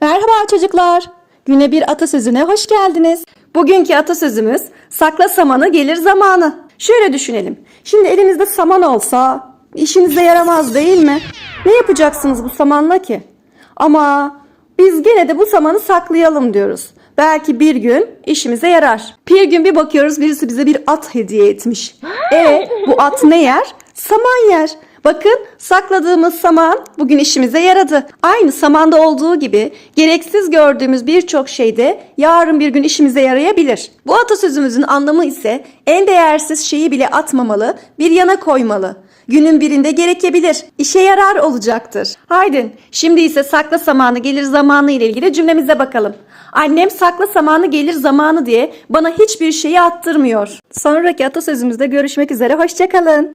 Merhaba çocuklar. Güne bir atasözüne hoş geldiniz. Bugünkü atasözümüz sakla samanı gelir zamanı. Şöyle düşünelim. Şimdi elinizde saman olsa işinize yaramaz değil mi? Ne yapacaksınız bu samanla ki? Ama biz gene de bu samanı saklayalım diyoruz. Belki bir gün işimize yarar. Bir gün bir bakıyoruz birisi bize bir at hediye etmiş. E bu at ne yer? Saman yer. Bakın sakladığımız saman bugün işimize yaradı. Aynı samanda olduğu gibi gereksiz gördüğümüz birçok şey de yarın bir gün işimize yarayabilir. Bu atasözümüzün anlamı ise en değersiz şeyi bile atmamalı, bir yana koymalı. Günün birinde gerekebilir. İşe yarar olacaktır. Haydi şimdi ise sakla samanı gelir zamanı ile ilgili cümlemize bakalım. Annem sakla samanı gelir zamanı diye bana hiçbir şeyi attırmıyor. Sonraki atasözümüzde görüşmek üzere. Hoşçakalın.